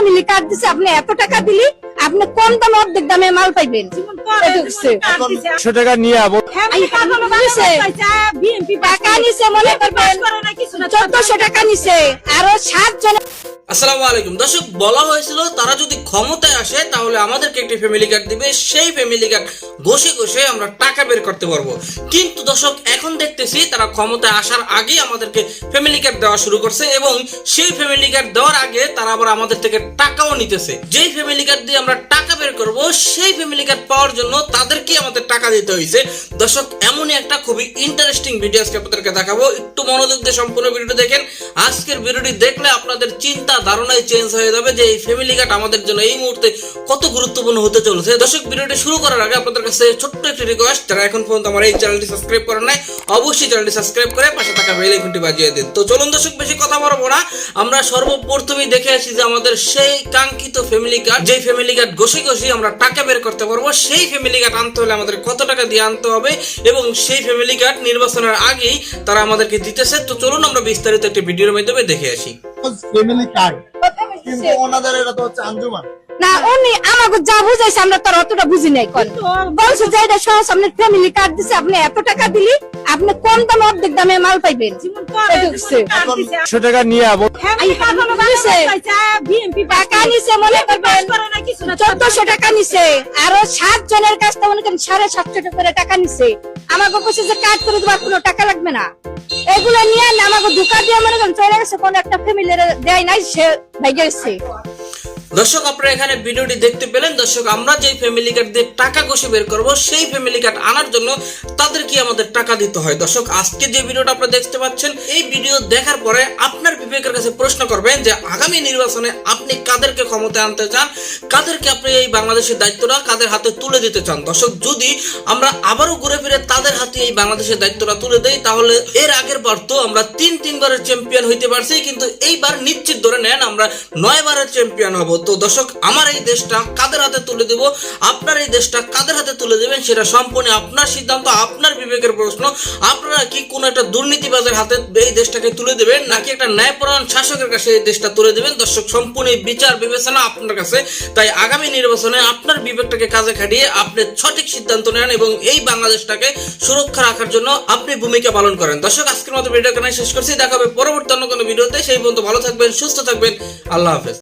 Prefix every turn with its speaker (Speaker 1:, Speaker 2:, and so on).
Speaker 1: Family card দিছে আপনি এত টাকা দিলি আপনি কম দামে অর্ধেক দামে মাল পাইবেন?
Speaker 2: একশো টাকা নিয়ে আবো।
Speaker 1: টাকা নিছে মনে করবেন। চোদ্দশো টাকা নিছে। আরও সাত জন
Speaker 3: আসসালামু আলাইকুম। দর্শক, বলা হয়েছিল তারা যদি ক্ষমতায় আসে, তাহলে আমাদেরকে একটি ফ্যামিলি কার্ড দিবে। সেই ফ্যামিলি কার্ড ঘষে ঘষে আমরা টাকা বের করতে পারব। কিন্তু দর্শক, এখন দেখতেছি তারা ক্ষমতায় আসার আগেই আমাদেরকে ফ্যামিলি কার্ড দেওয়া শুরু করছে এবং সেই ফ্যামিলি কার্ড দেওয়ার আগে তারা আবার আমাদের থেকে টাকাও নিতেছে। যেই ফ্যামিলি কার্ড দিয়ে আমরা টাকা করব, সেই ফ্যামিলি কার্ড পাওয়ার জন্য তাদেরকে আমাদের টাকা দিতে হয়েছে। দর্শক, এমনই একটা খুবই ইন্টারেস্টিং ভিডিও আজকে আপনাদেরকে দেখাবো। একটু মনোযোগ দিয়ে সম্পূর্ণ ভিডিওটি দেখেন। আজকের ভিডিওটি দেখলে আপনাদের চিন্তা, ধারণাই চেঞ্জ হয়ে যাবে যে এই ফ্যামিলি কার্ড আমাদের জন্য এই মুহূর্তে কত গুরুত্বপূর্ণ হতে চলেছে। দর্শক, ভিডিওটি শুরু করার আগে আপনাদের কাছে ছোট্ট একটি রিকোয়েস্ট যারা এখন পর্যন্ত আমার এই চ্যানেলটি সাবস্ক্রাইব করেন নাই, অবশ্যই চ্যানেলটি সাবস্ক্রাইব করে পাশে থাকা বেল আইকনটি বাজিয়ে দিন। তো চলুন দর্শক, বেশি কথা বলব না। আমরা সর্বপ্রথমেই দেখে আসি যে আমাদের সেই কাঙ্ক্ষিত ফ্যামিলি কার্ড যেই ফ্যামিলি কার্ড ঘষে ঘষে আমরা টাকা বের করতে পারব সেই ফ্যামিলি কার্ড আনতে হলে আমাদের কত টাকা দিয়ে আনতে হবে এবং সেই ফ্যামিলি কার্ড নির্বাচনের আগেই তারা আমাদেরকে দিতেছে। তো চলুন আমরা বিস্তারিত একটি ভিডিওর মাধ্যমে দেখে আসি।
Speaker 2: ফ্যামিলি কার্ড কিন্তু ওনাদের এটা তো হচ্ছে আঞ্জুমান।
Speaker 1: না উনি আমাকে যা বুঝাইছে আমরা তার অতটা বুঝি নাই কোন। বলছে যে এটা সহজ আপনি ফ্যামিলি কার্ড দিছে আপনি এত টাকা দিলি আপনি কম দামে অর্ধেক দামে মাল পাইবেন।
Speaker 2: একশো টাকা নিয়ে আবো।
Speaker 1: টাকা নিছে মনে করবেন। চোদ্দশো টাকা নিছে। আরও সাত জনের কাছ থেকে মনে করেন সাড়ে সাতশো টাকা করে টাকা নিছে। আমাকে বলছে যে করে দেওয়ার কোনো টাকা লাগবে না। এগুলো নিয়ে না আমাকে ধোকা দিয়ে মনে করেন চলে গেছে কোন একটা ফ্যামিলির দেয় নাই সে গেছে।
Speaker 3: দর্শক, আপনারা এখানে ভিডিওটি দেখতে পেলেন। দর্শক, আমরা যেই ফ্যামিলি কার্ড দিয়ে টাকা কষে বের করব, সেই ফ্যামিলি কার্ড আনার জন্য তাদের কি আমাদের টাকা দিতে হয়? দর্শক, আজকে যে ভিডিওটা আপনারা দেখতে পাচ্ছেন, এই ভিডিও দেখার পরে আপনার বিবেকের কাছে প্রশ্ন করবেন যে আগামী নির্বাচনে আপনি কাদেরকে ক্ষমতায় আনতে চান? কাদেরকে আপনি এই বাংলাদেশের দায়িত্বটা কাদের হাতে তুলে দিতে চান? দর্শক, যদি আমরা আবারও ঘুরে ফিরে তাদের হাতে এই বাংলাদেশের দায়িত্বটা তুলে দেই, তাহলে এর আগের বার তো আমরা তিন তিনবারের চ্যাম্পিয়ন হইতে পারছি, কিন্তু এইবার নিশ্চিত ধরে নেন আমরা নয় বারের চ্যাম্পিয়ন হব। তো দর্শক, আমার এই দেশটা কাদের হাতে তুলে দেব? আপনার এই দেশটা কাদের হাতে তুলে দেবেন সেটা সম্পূর্ণ আপনার সিদ্ধান্ত, আপনার বিবেকের প্রশ্ন। আপনারা কি কোনো একটা দুর্নীতিবাজের হাতে এই দেশটাকে তুলে দেবেন, নাকি একটা ন্যায়পরায়ণ শাসকের কাছে এই দেশটা তুলে দেবেন। দর্শক, সম্পূর্ণ বিচার বিবেচনা আপনার কাছে। তাই আগামী নির্বাচনে আপনার বিবেকটাকে কাজে খাটিয়ে আপনি সঠিক সিদ্ধান্ত নেন এবং এই বাংলাদেশটাকে সুরক্ষা রাখার জন্য আপনি ভূমিকা পালন করেন। দর্শক, আজকের মতো ভিডিও শেষ করছি। দেখা হবে পরবর্তী অন্য কোনো ভিডিওতে। সেই পর্যন্ত ভালো থাকবেন, সুস্থ থাকবেন। আল্লাহ হাফেজ।